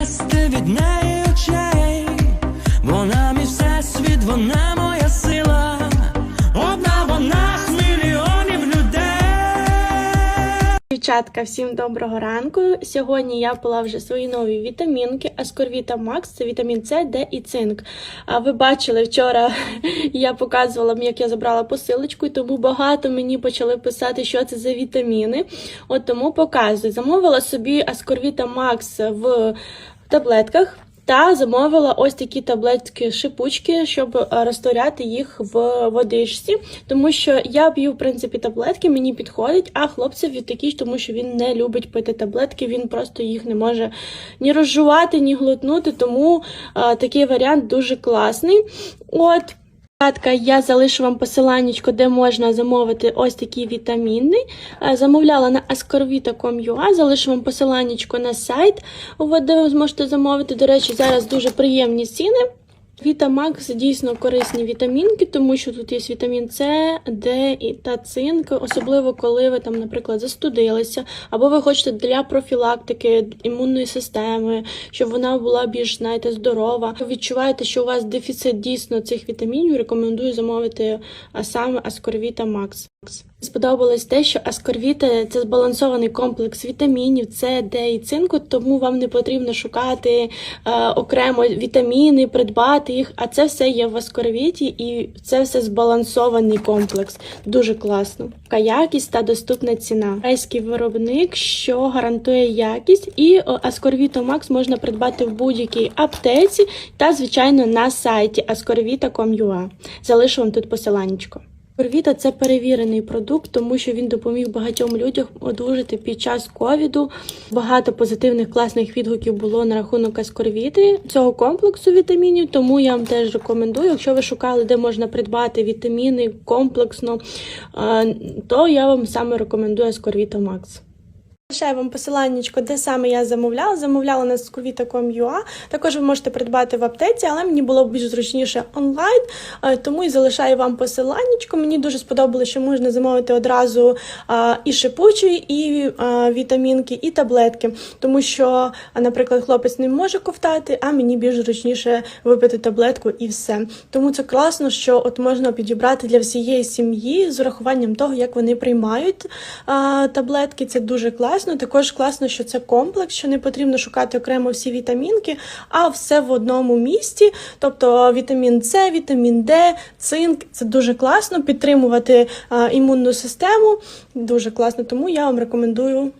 Від неї Дівчатка, всім доброго ранку. Сьогодні я пила вже свої нові вітамінки. Аскорвіта Макс це вітамін С, Д і цинк. А ви бачили вчора я показувала як я забрала посилочку, і тому багато мені почали писати, що це за вітаміни. От тому показую. Замовила собі Аскорвіта Макс в таблетках. Та замовила ось такі таблетки шипучки, щоб е, розтворяти їх в водичці, тому що я п'ю в принципі таблетки, мені підходить, а хлопцеві такі, тому що він не любить пити таблетки, він просто їх не може ні розжувати, ні глотнути. Тому а, такий варіант дуже класний. От. Дівчатка, Я залишу вам посиланнячко, де можна замовити ось такі вітаміни. Е, Замовляла на ascorvita.com.ua, залишу вам посиланнячко на сайт, де ви зможете замовити. До речі, зараз дуже приємні ціни. Вітамакс дійсно корисні вітамінки, тому що тут є вітамін С, Д і та цинк, особливо коли ви там, наприклад, застудилися, або ви хочете для профілактики імунної системи, щоб вона була більш знаєте, здорова. Відчуваєте, що у вас дефіцит дійсно цих вітамінів. Рекомендую замовити саме Аскорвіта Макс. Сподобалось те, що аскорвіта це збалансований комплекс вітамінів, С, Д і цинку, тому вам не потрібно шукати е, окремо вітаміни, придбати їх. А це все є в аскорвіті, і це все збалансований комплекс. Дуже класно. Така якість та доступна ціна. Корейський виробник, що гарантує якість, і Аскорвіто Макс можна придбати в будь-якій аптеці та, звичайно, на сайті ascorvita.com.ua. Залишу вам тут посиланнячко. Корвіта це перевірений продукт, тому що він допоміг багатьом людям одужати під час ковіду. Багато позитивних класних відгуків було на рахунок аскорвіти цього комплексу вітамінів. Тому я вам теж рекомендую. Якщо ви шукали, де можна придбати вітаміни комплексно, е, то я вам саме рекомендую Аскорвіта Макс. Лишаю вам посиланнячко, де саме я замовляла. Замовляла на skovita.com.ua. Також ви можете придбати в аптеці, але мені було більш зручніше онлайн, е, тому і залишаю вам посиланнячко. Мені дуже сподобалося, що можна замовити одразу і шипучі, і вітамінки, і таблетки. Тому що, наприклад, хлопець не може ковтати, а мені більш зручніше випити таблетку і все. Тому це класно, що от можна підібрати для всієї сім'ї з урахуванням того, як вони приймають таблетки. Це дуже класно. Також класно, що це комплекс, що не потрібно шукати окремо всі вітамінки, а все в одному місці. Тобто вітамін С, вітамін Д, цинк. Це дуже класно підтримувати імунну систему. Дуже класно, тому я вам рекомендую